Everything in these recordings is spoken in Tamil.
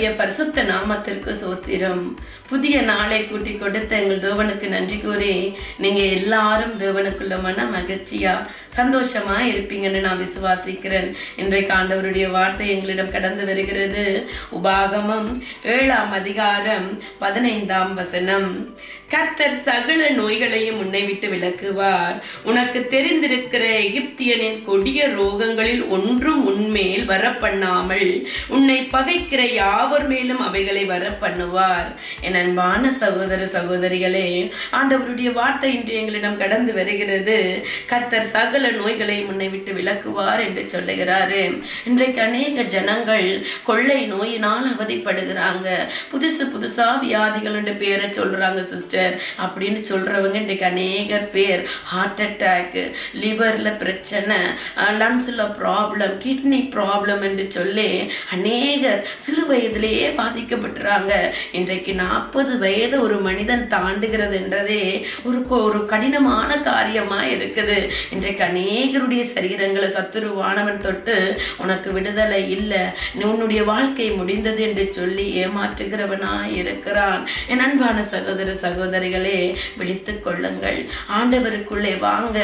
கர்த்தருடைய பரிசுத்த நாமத்திற்கு சோஸ்திரம். புதிய நாளை கூட்டி கொடுத்த எங்கள் தேவனுக்கு நன்றி கூறி நீங்கள் எல்லாரும் தேவனுக்குள்ள மன மகிழ்ச்சியாக சந்தோஷமாக இருப்பீங்கன்னு நான் விசுவாசிக்கிறேன். இன்றைக்கு ஆண்டவருடைய வார்த்தை எங்களிடம் கடந்து வருகிறது. உபாகமம் ஏழாம் அதிகாரம் பதினைந்தாம் வசனம். கத்தர் சகல நோய்களையும் உன்னை விட்டு விளக்குவார் உனக்கு தெரிந்திருக்கிற எகிப்தியனின் கொடிய ரோகங்களில் ஒன்றும் உன்மேல் வரப்பண்ணாமல் உன்னை பகைக்கிற யாவ யாவர் மேலும் அவைகளை வரப்பண்ணுவார் என் அன்பான சகோதர சகோதரிகளே ஆண்டவருடைய வார்த்தை இன்று எங்களிடம் கடந்து வருகிறது. கர்த்தர் சகல நோய்களை முன்னை விட்டு விளக்குவார் என்று சொல்லுகிறாரு. இன்றைக்கு அநேக ஜனங்கள் கொள்ளை நோயினால் அவதிப்படுகிறாங்க. புதுசு புதுசா வியாதிகள் பேரை சொல்றாங்க சிஸ்டர். அப்படின்னு சொல்றவங்க இன்றைக்கு அநேக பேர். ஹார்ட் அட்டாக் லிவர்ல பிரச்சனை லங்ஸ்ல ப்ராப்ளம் கிட்னி ப்ராப்ளம் என்று சொல்லி அநேகர் சிறு வயசுலேயே பாதிக்கப்பட்டுறாங்க. இன்றைக்கு நாற்பது வயது ஒரு மனிதன் தாண்டுகிறது என்றதே ஒரு ஒரு கடினமான காரியமா இருக்குது. இன்றைக்கு அநேகருடைய சரீரங்களை சத்துருவானவன் தொட்டு உனக்கு விடுதலை இல்லை. நீ உன்னுடைய வாழ்க்கை முடிந்தது என்று சொல்லி ஏமாற்றுகிறவனா இருக்கிறான். என் அன்பான சகோதர சகோதரிகளே விழித்துக் கொள்ளுங்கள். ஆண்டவருக்குள்ளே வாங்க.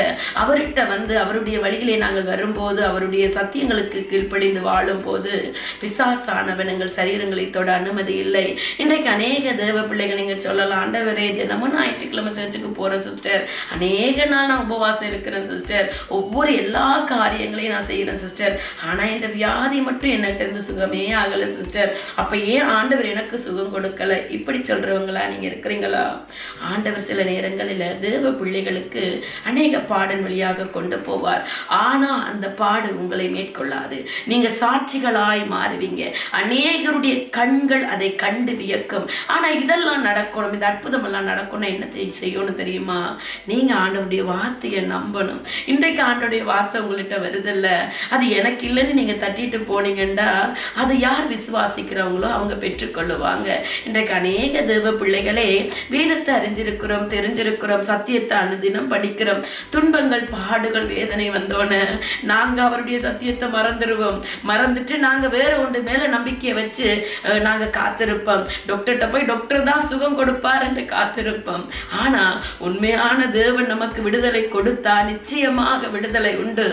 அவர்கிட்ட வந்து அவருடைய வழியிலே நாங்கள் வரும்போது அவருடைய சத்தியங்களுக்கு கீழ்ப்படிந்து வாழும் போது பிசாசானவன் எங்கள் சரீரங்களை தொட அனுமதி இல்லை. இன்றைக்கு அநேக தேவ பிள்ளைகள் நீங்க சொல்லலாம். ஆண்டவரே தினமும் ஞாயிற்றுக்கிழமை சர்ச்சுக்கு போறேன் சிஸ்டர் அநேக நாள் நான் உபவாசம் இருக்கிறேன் சிஸ்டர் ஒவ்வொரு எல்லா காரியங்களையும் நான் செய்கிறேன் சிஸ்டர் ஆனா இந்த வியாதி மட்டும் என்னட்ட இருந்து சுகமே ஆகலை சிஸ்டர் அப்போ ஏன் ஆண்டவர் எனக்கு சுகம் கொடுக்கல? இப்படி சொல்றவங்களா நீங்க இருக்கிறீங்களா? ஆண்டவர் சில நேரங்களில் தேவ பிள்ளைகளுக்கு அநேக பாடல் வழியாக கொண்டு போவார். ஆனா அந்த பாடு உங்களை மேற்கொள்ளாது. நீங்க சாட்சிகளாய் மாறுவீங்க. அநேகருடைய கண்கள் அதை கண்டு வியக்கும். ஆனால் இதெல்லாம் நடக்கணும் இந்த அற்புதம் எல்லாம் நடக்கணும் என்ன செய்யணும் தெரியுமா? நீங்கள் ஆண்டவருடைய வார்த்தையை நம்பணும். இன்றைக்கு ஆண்டோடைய வார்த்தை உங்கள்கிட்ட வருதில்ல. அது எனக்கு இல்லைன்னு நீங்கள் தட்டிட்டு போனீங்கன்னா அதை யார் விசுவாசிக்கிறவங்களோ அவங்க பெற்றுக்கொள்ளுவாங்க. இன்றைக்கு அநேக தேவ பிள்ளைகளே வேதத்தை அறிஞ்சிருக்கிறோம் தெரிஞ்சிருக்கிறோம் சத்தியத்தை அனுதினம் படிக்கிறோம். துன்பங்கள் பாடுகள் வேதனை வந்தோன்னு நாங்கள் அவருடைய சத்தியத்தை மறந்துடுவோம் மறந்துட்டு நாங்கள் வேற ஒன்று மேலே நம்பிக்கையை வச்சு நாங்கள் நாங்க காத்திருப்போம். டாக்டர்கிட்ட போய் டாக்டர் தான் சுகம் கொடுப்பார் என்று காத்திருப்போம். ஆனா உண்மையான தேவன் நமக்கு விடுதலை கொடுத்தா நிச்சயமாக விடுதலை உண்டு.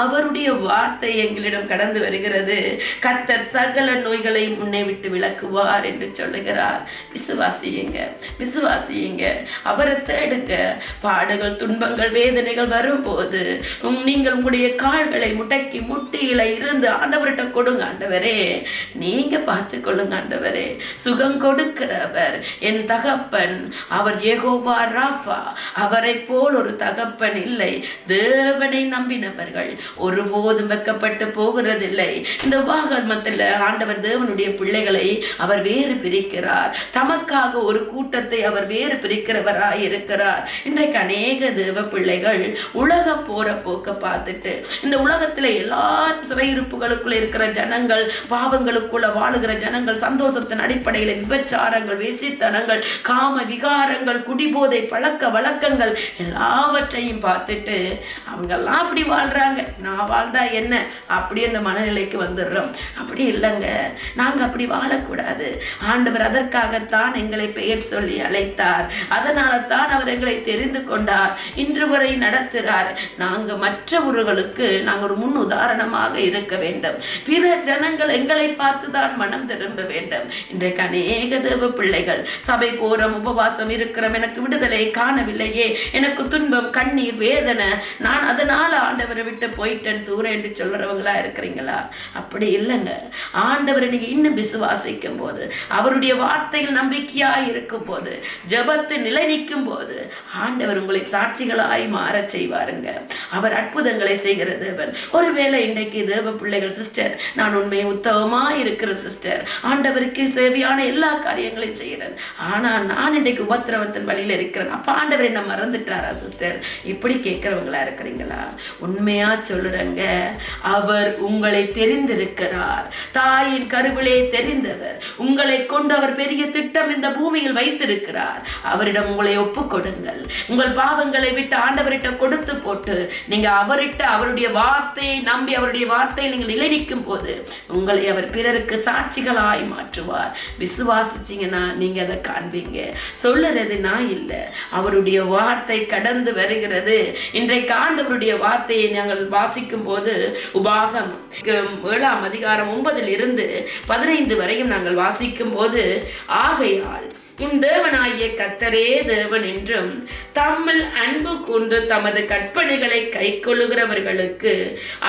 அவருடைய வார்த்தை எங்களிடம் கடந்து வருகிறது. கர்த்தர் சகல நோய்களை முன்னே விட்டு விளக்குவார் என்று சொல்லுகிறார். விசுவாசியுங்க விசுவாசியுங்க. அவரை தேடுங்க. பாடுகள் துன்பங்கள் வேதனைகள் வரும்போது உம் நீங்கள் உங்களுடைய கால்களை முடக்கி முட்டியில இருந்து ஆண்டவர்கிட்ட கொடுங்க ஆண்டவரே. நீங்க பார்த்து கொள்ளுங்க ஆண்டவரே. சுகம் கொடுக்கிறவர். என் தகப்பன் அவர் யெகோவா ராஃபா. அவரை போல் ஒரு தகப்பன் இல்லை. தேவனை நம்பினவர்கள் ஒருபோதும் வெக்கப்பட்டு போகிறதில்லை. இந்த உபாகமத்தில் ஆண்டவர் தேவனுடைய பிள்ளைகளை அவர் வேறு பிரிக்கிறார். தமக்காக ஒரு கூட்டத்தை அவர் வேறு பிரிக்கிறவராய் இருக்கிறார். இன்றைக்கு அநேக தேவ பிள்ளைகள் உலகம் போற போக்க பார்த்துட்டு இந்த உலகத்தில் எல்லா சிறையிருப்புகளுக்குள்ள இருக்கிற ஜனங்கள் பாவங்களுக்குள்ள வாழுகிற ஜனங்கள் சந்தோஷத்தின் அடிப்படையில் விபச்சாரங்கள் வேசித்தனங்கள் காம விகாரங்கள் குடிபோதை பழக்க வழக்கங்கள் எல்லாவற்றையும் பார்த்துட்டு அவங்கெல்லாம் அப்படி வாழ்றாங்க. நான் வாழ்ந்தா என்ன? அப்படி என்ற மனநிலைக்கு வந்துடுறோம். அப்படி இல்லைங்க. நாங்க அப்படி வாழக்கூடாது. ஆண்டவர் அதற்காகத்தான் எங்களை பெயர் சொல்லி அழைத்தார். அதனால தான் அவர் எங்களை தெரிந்து கொண்டார். இன்று வரை நடத்துகிறார் நாங்க மற்றவர்களுக்கு நாங்கள் ஒரு முன் உதாரணமாக இருக்க வேண்டும். பிற ஜனங்கள் எங்களை பார்த்து தான் மனம் திரும்ப வேண்டும். இன்றைக்கு அநேக தேவ பிள்ளைகள் சபை போறோம் உபவாசம் இருக்கிறோம். எனக்கு விடுதலை காணவில்லையே. எனக்கு துன்பம் கண்ணீர் வேதனை. நான் அதனால ஆண்டவரை விட்டு போயிட்டேன். தூரம் என்று சொல்றவங்களா இருக்கிறீங்களா? அப்படி இல்லைங்க. ஆண்டவரை நீங்க இன்னும் விசுவாசிக்கும் போது அவருடைய வார்த்தையில் நம்பிக்கையா இருக்கும் போது ஜபத்து நிலை நிற்கும் போது ஆண்டவர் உங்களை சாட்சிகளாய் மாறச் செய்வாருங்க. அவர் அற்புதங்களை செய்கிற தேவன். ஒருவேளை இன்றைக்கு தேவ பிள்ளைகள் சிஸ்டர் நான் உண்மையை உத்தவமா இருக்கிற சிஸ்டர் ஆண்டவருக்கு தேவையான எல்லா காரியங்களையும் செய்கிறேன் ஆனால் நான் இன்றைக்கு உபத்திரவத்தின் வழியில் இருக்கிறேன். அப்போ ஆண்டவர் என்ன மறந்துட்டாரா சிஸ்டர் இப்படி கேட்குறவங்களா இருக்கிறீங்களா? உண்மையாக சொல்லுறங்க. அவர் உங்களை தெரிந்திருக்கிறார். தாயின் கருவிலே தெரிந்தவர். உங்களை கொண்டு அவர் பெரிய திட்டம் இந்த பூமியில் வைத்திருக்கிறார். அவரிடம் உங்களை ஒப்பு கொடுங்கள். உங்கள் பாவங்களை விட்டு ஆண்டவரிட்ட கொடுத்து போட்டு நீங்க அவரிட்ட அவருடைய வார்த்தையை நம்பி அவருடைய வார்த்தையை நீங்கள் நிலை நிற்கும் போது உங்களை அவர் பிறருக்கு சாட்சி சாட்சிகளாய் மாற்றுவார். விசுவாசிச்சீங்கன்னா நீங்க அதை காண்பீங்க. சொல்லுறது நான் இல்லை. அவருடைய வார்த்தை கடந்து வருகிறது. இன்றைக்கு ஆண்டவருடைய வார்த்தையை நாங்கள் வாசிக்கும் போது உபாகம் ஏழாம் அதிகாரம் ஒன்பதில் இருந்து பதினைந்து வரையும் நாங்கள் வாசிக்கும் போது ஆகையால் உன் தேவனாகிய கத்தரே தேவன் என்றும் தம்மில் அன்பு கூர்ந்து தமது கற்பனைகளை கைக்கொள்ளுகிறவர்களுக்கு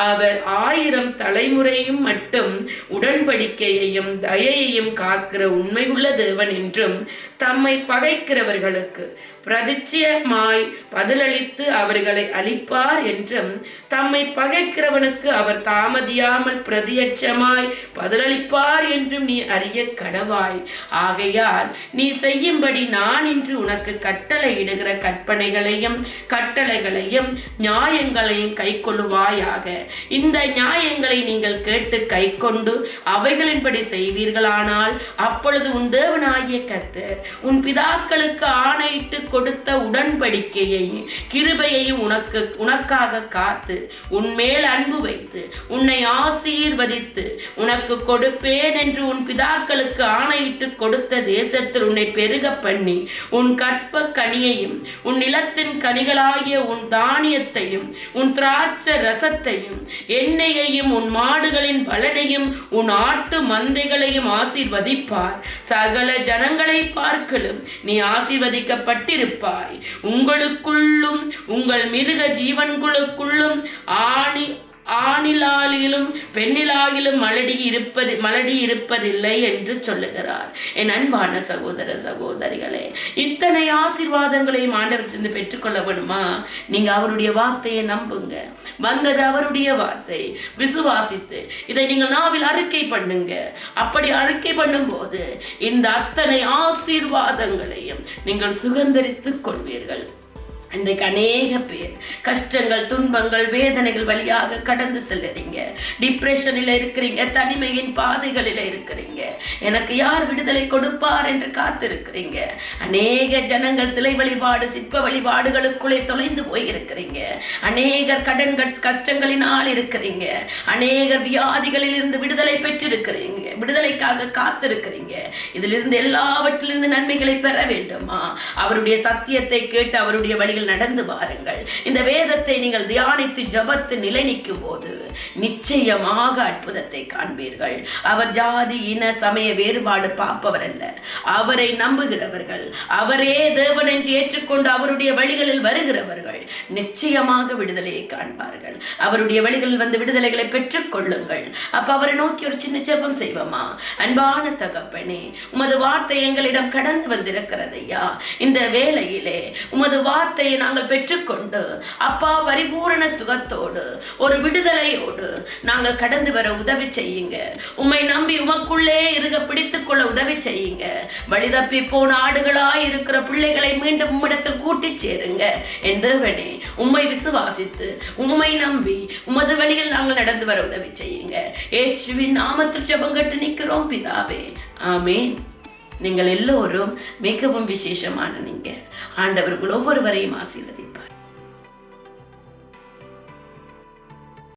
அவர் ஆயிரம் தலைமுறையும் மட்டும் உடன்படிக்கையையும் தயையையும் காக்கிற உண்மையுள்ள தேவன் என்றும் தம்மை பகைக்கிறவர்களுக்கு பிரதிச்சயமாய் பதிலளித்து அவர்களை அளிப்பார் என்றும் தம்மை பகைக்கிறவனுக்கு அவர் தாமதியாமல் பிரதியட்சமாய் பதிலளிப்பார் என்றும் நீ அறிய கடவாய். ஆகையால் நீ செய்யும்படி நான் இன்று உனக்கு கட்டளை இடுகிற கற்பனைகளையும் கட்டளைகளையும் நியாயங்களையும் கை கொள்ளுவாயாக இந்த நியாயங்களை நீங்கள் கேட்டு கை கொண்டு அவைகளின்படி செய்வீர்களானால் அப்பொழுது உன் தேவனாகிய கர்த்தர் உன் பிதாக்களுக்கு ஆணையிட்டு கொடுத்த உடன்படிக்கையை கிருபையையும் உனக்கு உனக்காக காத்து உன்மேல் அன்பு வைத்து உன்னை ஆசீர்வதித்து உனக்கு கொடுப்பேன் என்று உன் பிதாக்களுக்கு ஆணையிட்டு கொடுத்த தேசத்தில் உன்னை பெருக பண்ணி உன் கற்ப கனியையும் உன் நிலத்தின் கனிகளாகிய உன் தானியத்தையும் உன் திராட்சை ரசத்தையும் எண்ணெயையும் உன் மாடுகளின் பலனையும் உன் ஆட்டு மந்தைகளையும் ஆசீர்வதிப்பார். சகல ஜனங்களை பார்க்கலும் நீ இருப்பாய் உங்களுக்குள்ளும் உங்கள் மிருக ஜீவன்களுக்குள்ளும் ஆணி ஆணிலாகிலும் பெண்ணிலாகிலும் மலடி இருப்பது மலடி இருப்பதில்லை என்று சொல்லுகிறார். என் அன்பான சகோதர சகோதரிகளே இத்தனை ஆசீர்வாதங்களையும் ஆண்டவற்றிலிருந்து பெற்றுக்கொள்ள வேணுமா? நீங்க அவருடைய வார்த்தையை நம்புங்க. வந்தது அவருடைய வார்த்தை. விசுவாசித்து இதை நீங்கள் நாவில் அறிக்கை பண்ணுங்க. அப்படி அறிக்கை பண்ணும்போது இந்த அத்தனை ஆசீர்வாதங்களையும் நீங்கள் சுகந்தரித்துக் கொள்வீர்கள். இன்றைக்கு அநேக பேர் கஷ்டங்கள் துன்பங்கள் வேதனைகள் வழியாக கடந்து செல்லுறீங்க. டிப்ரெஷனில் இருக்கிறீங்க தனிமையின் பாதைகளில் இருக்கிறீங்க. எனக்கு யார் விடுதலை கொடுப்பார் என்று காத்திருக்கிறீங்க. அநேக ஜனங்கள் சிலை வழிபாடு சிற்ப வழிபாடுகளுக்குள்ளே தொலைந்து போயிருக்கிறீங்க. அநேகர் கடன்கள் கஷ்டங்களினால் இருக்கிறீங்க. அநேகர் வியாதிகளில் இருந்து விடுதலை பெற்றிருக்கிறீங்க. விடுதலைக்காக காத்திருக்கிறீங்க. இதிலிருந்து எல்லாவற்றிலிருந்து நன்மைகளை பெற வேண்டுமா? அவருடைய சத்தியத்தை கேட்டு அவருடைய வழியில் நடந்து வாருங்கள். இந்த வேதத்தை நீங்கள் தியானித்து ஜபத்து நிலை நிற்கும் போது நிச்சயமாக அற்புதத்தை காண்பீர்கள். அவர் ஜாதி இன சமய வேறுபாடு பார்ப்பவர் அல்ல அவரை நம்புகிறவர்கள் அவரே தேவன் என்று ஏற்றுக்கொண்டு அவருடைய வழிகளில் வருகிறவர்கள் நிச்சயமாக விடுதலையை காண்பார்கள். அவருடைய வழிகளில் வந்து விடுதலைகளை பெற்றுக் கொள்ளுங்கள் அப்ப அவரை நோக்கி ஒரு சின்ன ஜெபம் செய்வோம். அன்பான தகப்பனே உமது வார்த்தை எங்களிடம் கடந்து வந்திருக்கிறது ஐயா இந்த வேளையிலே உமது வார்த்தையை நாங்கள் பெற்றுக்கொண்டு அப்பா பரிபூரண சுகத்தோடு ஒரு விடுதலையோடு நாங்கள் கடந்து வர உதவி செய்யுங்க. உம்மை நம்பி உமக்குள்ளே இருக பிடித்துக் கொள்ள உதவி செய்யுங்க. வழிதப்பி போன ஆடுகளாய் இருக்கிற பிள்ளைகளை மீண்டும் உம்மிடத்தில் கூட்டி சேருங்க. என்றவனே உம்மை விசுவாசித்து உம்மை நம்பி உமது வழியில் நாங்கள் நடந்து வர உதவி செய்யுங்க. இயேசுவின் நாமத்தில் ஜபங்கட்டு கட்டு நிற்கிறோம் பிதாவே. ஆமேன். நீங்கள் எல்லோரும் மிகவும் விசேஷமான நீங்கள். ஆண்டவர்கள் ஒவ்வொருவரையும் ஆசீர்வதிப்பார்.